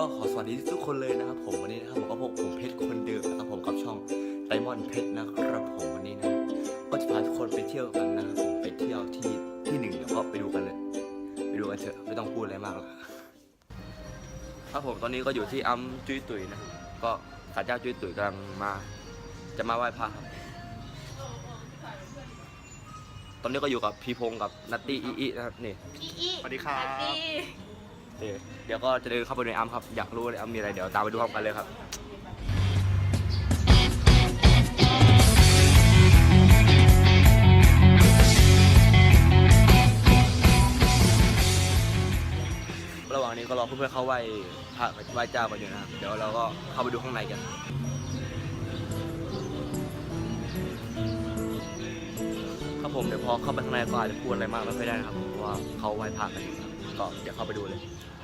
วัสดีทุกคนเลยนะครับผมวันนี้นะครับผมก็พบผมเพชรคนเดิมนะครับผมกับช่องไดมอนด์เพชรนะครับผมวันนี้นะก็จะพาทุกคนไปเที่ยวกันนะครับผมไปเที่ยวที่ที่หนึ่งเดี๋ยวก็ไปดูกันเลย ไปดูกันเถอะไม่ต้องพูดอะไรมากหรอกครับผมตอนนี้ก็อยู่ที่อัมจุ้ยตุ๋ยนะครับก็ศาลเจ้าจุ้ยตุ๋ยกำลังมา จะมาไหว้พระครับตอนนี้ก็อยู่กับพีพงศ์กับนัตตี้อีอีนะครับนี่อีอีสวัสดีครับสวัสดี เดี๋ยวเดี๋ยวก็จะเดินเข้าไปในอัมครับ อยากรู้เลยอัมมีอะไร เดี๋ยวตามไปดูพร้อมกันเลยครับ ระหว่างนี้ก็รอเพื่อนๆเข้าไหว้พระไหว้เจ้ากันอยู่นะครับ เดี๋ยวเราก็เข้าไปดูข้างในกัน ครับผมเดี๋ยวพอเข้าไปข้างในก็อาจจะพูดอะไรมากไม่ค่อยได้นะครับเพราะว่าเขาไหว้พระกันอยู่ครับก็เดี๋ยวเข้าไปดูเลย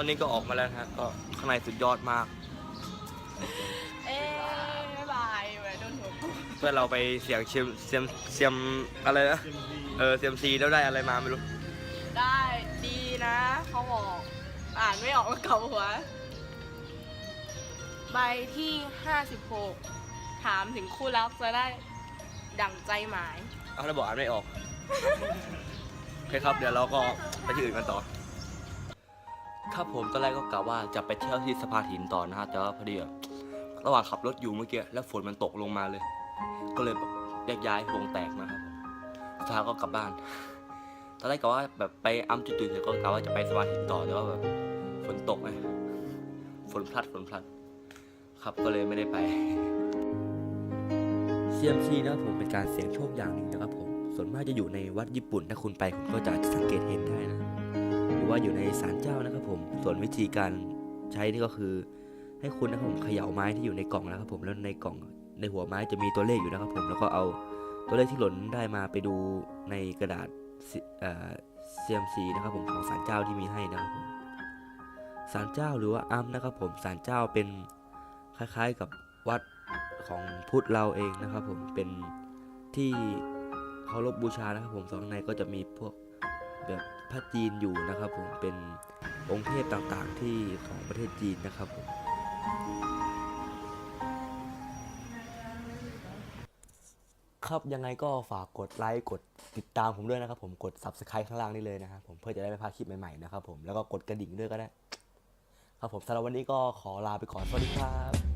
อนนี้ก็ออกมาแล้วนะฮะก็ข้างในสุดยอดมาก เอ๊ะบ๊ายบายแหวนโดนหัวกูเพื่อนเราไปเสียงเชียมเสียมเสียมอะไรนะเออเสียมซีแล้วได้อะไรมาไม่รู้ ได้ดีนะ เขาบอก อ่านไม่ออกมาเก่าหัว ใบที่ 56 ถามถึงคู่รักจะได้ดั่งใจหมาย เอาแล้วบอกอ่านไม่ออกโอเคครับ เดี๋ยวเราก็ไปที่อื่นกันต่อ ครับผมตอนแรกก็กะว่าจะไปเที่ยวที่สะพานหินต่อนะฮะแต่ว่าพอดีระหว่างขับรถอยู่เมื่อกี้แล้วฝนมันตกลงมาเลย ก็เลยแบบแยกย้ายวงแตกนะครับสุดท้ายก็กลับบ้าน ตอนแรกกะว่าแบบไปอัมจุดๆเสร็จก็กะว่าจะไปสะพานหินต่อแต่ว่าแบบฝนตกไงฝนพลัดฝนพลัด ครับก็เลยไม่ได้ไป CMC นะครับผมเป็นการเสี่ยงโชคอย่างหนึ่งนะครับผมส่วนมากจะอยู่ในวัดญี่ปุ่นถ้าคุณไปคุณก็จะสังเกตเห็นได้ อยู่ในศาลเจ้านะครับผม ส่วนวิธีการใช้นี่ก็คือ ให้คุณนะครับผมเขย่าไม้ที่อยู่ในกล่องนะครับผม แล้วในกล่องในหัวไม้จะมีตัวเลขอยู่นะครับผม แล้วก็เอาตัวเลขที่หล่นได้มาไปดูในกระดาษเอ่อ CMC นะครับผมของศาลเจ้าที่มีให้นะครับผมศาลเจ้าหรือว่าอัมนะครับผมศาลเจ้าเป็นคล้ายๆกับวัดของพุทธเราเองนะครับผมเป็นที่เคารพบูชานะครับผมส่วนข้างในก็จะมีพวก แบบพระจีนอยู่นะครับผมเป็นองค์เทพต่างๆที่ของประเทศจีนนะครับผมครับยังไงก็ฝากกดไลค์กดติดตามผมด้วยนะครับผมกด subscribe ข้างล่างนี่เลยนะครับผมเพื่อจะได้ไม่พลาดคลิปใหม่ๆนะครับผมแล้วก็กดกระดิ่งด้วยก็ได้ ครับผมสำหรับวันนี้ก็ขอลาไปก่อนสวัสดีครับ